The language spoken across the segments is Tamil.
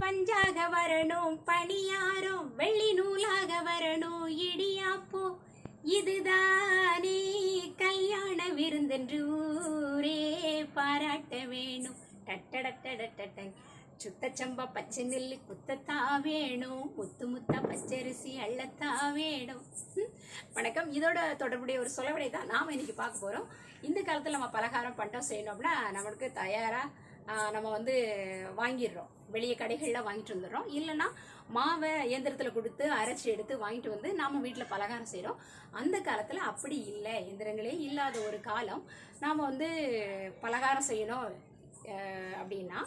பஞ்சாக வரணும் பணியாரம் வெள்ளி நூலாக வரணும் இடியாப்போ. இதுதானே கல்யாண விருந்தென்று ஊரே பாராட்ட வேணும். டட்டடட்டடட்டட சுத்தச்சம்பா பச்சை நெல்லு குத்தத்தா வேணும். முத்து முத்தா பச்சரிசி அள்ளத்தா வேணும். வணக்கம். இதோட தொடர்புடைய ஒரு சொலவடை தான் நாம் இன்னைக்கு பார்க்க போகிறோம் இந்த காலத்தில் நம்ம பலகாரம் பண்டம் செய்யணும்னா நம்மளுக்கு தயாராக நம்ம வந்து வாங்கிடுறோம். வெளியே கடைகளில் வாங்கிட்டு வந்துடுறோம். இல்லைன்னா மாவை இயந்திரத்தில் கொடுத்து அரைச்சி எடுத்து வாங்கிட்டு வந்து நாம் வீட்டில் பலகாரம் செய்கிறோம் அந்த காலத்தில் அப்படி இல்லை. இயந்திரங்களே இல்லாத ஒரு காலம். நாம் வந்து பலகாரம் செய்யணும் அப்படின்னா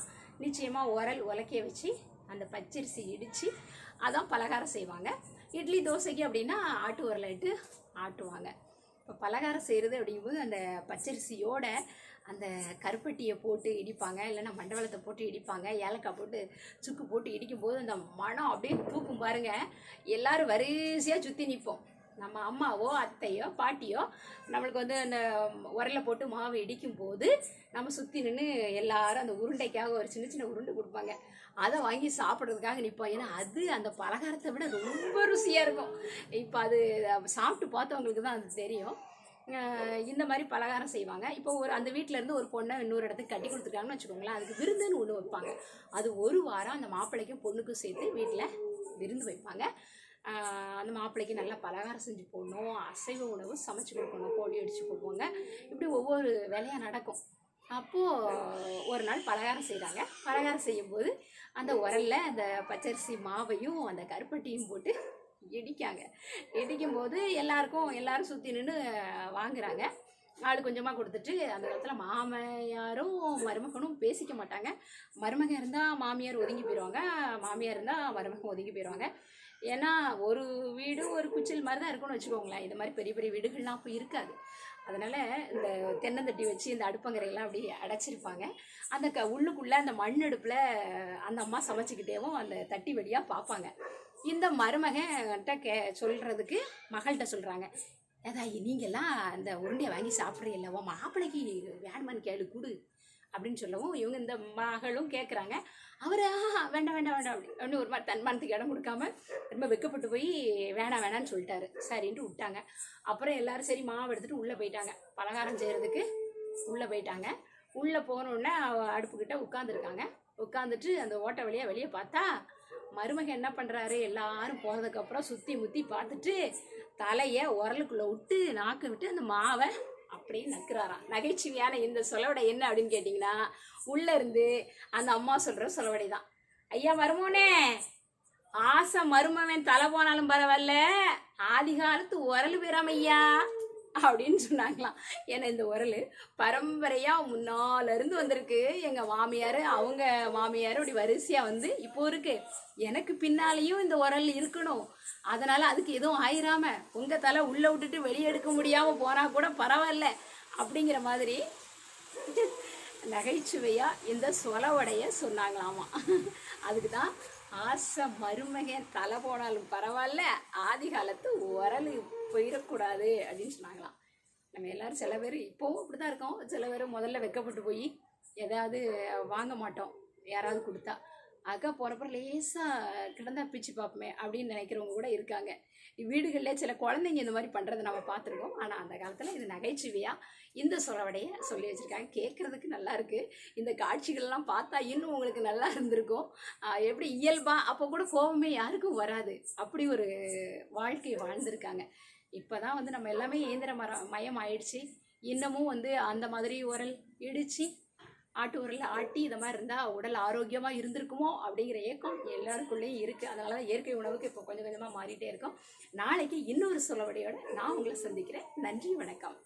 நிச்சயமாக உரல் உலக்கைய வச்சு அந்த பச்சரிசி இடித்து அதான் பலகாரம் செய்வாங்க. இட்லி தோசைக்கு அப்படின்னா ஆட்டு உரலை இட்டு ஆட்டுவாங்க. இப்போ பலகாரம் செய்கிறது அப்படிங்கும்போது அந்த பச்சரிசியோட அந்த கருப்பட்டியை போட்டு இடிப்பாங்க இல்லைன்னா மண்டவளத்தை போட்டு இடிப்பாங்க ஏலக்காய் போட்டு சுக்கு போட்டு இடிக்கும்போது அந்த மனம் அப்படியே தூக்கும் பாருங்க. எல்லாரும் வரிசையாக சுற்றி நிற்போம் நம்ம அம்மாவோ அத்தையோ பாட்டியோ நம்மளுக்கு வந்து அந்த உரலை போட்டு மாவு இடிக்கும் போது நம்ம சுற்றி நின்று எல்லாரும் அந்த உருண்டைக்காக ஒரு சின்ன சின்ன உருண்டை கொடுப்பாங்க. அதை வாங்கி சாப்பிட்றதுக்காக நிற்போம் ஏன்னா அது அந்த பலகாரத்தை விட ரொம்ப ருசியாக இருக்கும். இப்போ அது சாப்பிட்டு பார்த்தவங்களுக்கு தான் அது தெரியும். இந்த மாதிரி பலகாரம் செய்வாங்க. இப்போ ஒரு அந்த வீட்டிலேருந்து இருந்து ஒரு பொண்ணை இன்னொரு இடத்துக்கு கட்டி கொடுத்துருக்காங்கன்னு வச்சுக்கோங்களேன் அதுக்கு விருந்துன்னு ஒன்று வைப்பாங்க. அது ஒரு வாரம் அந்த மாப்பிள்ளைக்கும் பொண்ணுக்கும் சேர்த்து வீட்டில் விருந்து வைப்பாங்க. அந்த மாப்பிள்ளைக்கு நல்லா பலகாரம் செஞ்சு போடணும் அசைவ உணவு சமைச்சு கொடுக்கணும் கோழி அடித்து போடுவாங்க. இப்படி ஒவ்வொரு வேலையாக நடக்கும். அப்போது ஒரு நாள் பலகாரம் செய்கிறாங்க பலகாரம் செய்யும்போது அந்த உரல்ல அந்த பச்சரிசி மாவையும் அந்த கருப்பட்டியும் போட்டு இடிக்காங்க. இடிக்கும் போது எல்லாருக்கும் எல்லாரும் சுற்றி நின்று வாங்குறாங்க. ஆள் கொஞ்சமாக கொடுத்துட்டு அந்த இடத்துல மாமியாரும் மருமகனும் பேசிக்க மாட்டாங்க. மருமகன் இருந்தால் மாமியார் ஒதுங்கி போயிடுவாங்க மாமியார் இருந்தால் மருமகன் ஒதுங்கி போயிடுவாங்க ஏன்னா ஒரு வீடு ஒரு குச்சில் மாதிரி தான் இருக்கும்னு வச்சுக்கோங்களேன். இது மாதிரி பெரிய பெரிய வீடுகள்லாம் அப்போ இருக்காது. அதனால் இந்த தென்னந்தட்டி வச்சு இந்த அடுப்பங்கரையெல்லாம் அப்படி அடைச்சிருப்பாங்க. அந்த க உள்ளுக்குள்ளே அந்த மண் அடுப்பில் அந்த அம்மா சமைச்சிக்கிட்டேவும் அந்த தட்டி வழியாக பார்ப்பாங்க. இந்த மருமகன்கிட்ட கே சொல்கிறதுக்கு மகள்கிட்ட சொல்கிறாங்க ஏதா நீங்கள்லாம் அந்த உருண்டையை வாங்கி சாப்பிட்றீல்ல உன் மாப்பிள்ளைக்கு வேணுமான்னு கேளு கொடு அப்படின்னு சொல்லவும் இவங்க இந்த மகளும் கேட்குறாங்க அவர் ஆஹா வேண்டாம் வேண்டாம் வேண்டாம் அப்படி அப்படின்னு ஒரு மாதிரி தன்மானத்துக்கு இடம் கொடுக்காம ரொம்ப வெக்கப்பட்டு போய் வேணாம் வேணான்னு சொல்லிட்டாரு சரின்ட்டு விட்டாங்க. அப்புறம் எல்லாரும் சரி மாவு எடுத்துட்டு உள்ளே போயிட்டாங்க. பலகாரம் செய்கிறதுக்கு உள்ளே போயிட்டாங்க. உள்ளே போனோடனே அடுப்புக்கிட்ட உட்காந்துருக்காங்க உட்காந்துட்டு அந்த ஓட்டை வழியாக வெளியே பார்த்தா மருமகன் என்ன பண்ணுறாரு எல்லாரும் போனதுக்கப்புறம் சுற்றி முற்றி பார்த்துட்டு தலையை உரலுக்குள்ளே விட்டு நாக்கு விட்டு அந்த மாவை அப்படியே நக்குறாராம். நகைச்சுவையான இந்த சொலவடை என்ன அப்படின்னு கேட்டிங்கன்னா உள்ளே இருந்து அந்த அம்மா சொல்கிற சொலவடை தான். ஐயா மருமோனே ஆசை மருமவன் தலை போனாலும் பரவாயில்ல. ஆதி காலத்து உரல் பெறாமையா ஐயா. அப்படின்னு சொன்னாங்களாம். ஏன்னா இந்த உரல் பரம்பரையாக முன்னால இருந்து வந்திருக்கு. எங்கள் மாமியார் அவங்க மாமியார் அப்படி வரிசையாக வந்து இப்போ இருக்கு. எனக்கு பின்னாலேயும் இந்த உரல் இருக்கணும். அதனால அதுக்கு எதுவும் ஆயிராம உங்கள் தலை உள்ளே விட்டுட்டு வெளியே எடுக்க முடியாமல் போனால் கூட பரவாயில்ல அப்படிங்கிற மாதிரி நகைச்சுவையாக இந்த சொலவடைய சொன்னாங்களாமா. அதுக்கு தான் ஆசை மருமகன் தலை போனாலும் பரவாயில்ல ஆதி காலத்து உரல் கூடாது அப்படின்னு சொன்னாங்களாம். நம்ம எல்லாரும் சில பேர் இப்போவும் அப்படிதான் இருக்கோம். சில பேர் முதல்ல வெக்கப்பட்டு போய் எதாவது வாங்க மாட்டோம். யாராவது கொடுத்தா. அக்கா போகிறப்ப லேசாக கிடந்தா பிச்சு பார்ப்போமே அப்படின்னு நினைக்கிறவங்க கூட இருக்காங்க. வீடுகளில் சில குழந்தைங்க இந்த மாதிரி பண்ணுறதை நம்ம பார்த்துருக்கோம். ஆனால் அந்த காலத்தில் இது நகைச்சுவையாக இந்த சொலவடையை சொல்லி வச்சுருக்காங்க. கேட்குறதுக்கு நல்லா இருக்குது இந்த காட்சிகள்லாம் பார்த்தா இன்னும் உங்களுக்கு நல்லா இருந்திருக்கும். எப்படி இயல்பாக அப்போ கூட கோபமே யாருக்கும் வராது. அப்படி ஒரு வாழ்க்கையை வாழ்ந்திருக்காங்க. இப்போ தான் வந்து நம்ம எல்லாமே இயந்திர மர மயம் ஆயிடுச்சு. இன்னமும் வந்து அந்த மாதிரி உரல் இடித்து ஆட்டு உரல் ஆட்டி இந்த மாதிரி இருந்தால் உடல் ஆரோக்கியமாக இருந்திருக்குமோ அப்படிங்கிற ஏக்கம் எல்லாருக்குள்ளேயும் இருக்குது அதனால தான் இயற்கை உணவுக்கு இப்போ கொஞ்சம் கொஞ்சமாக மாறிட்டே இருக்கோம். நாளைக்கு இன்னொரு சொலவடையோட நான் உங்களை சந்திக்கிறேன். நன்றி வணக்கம்.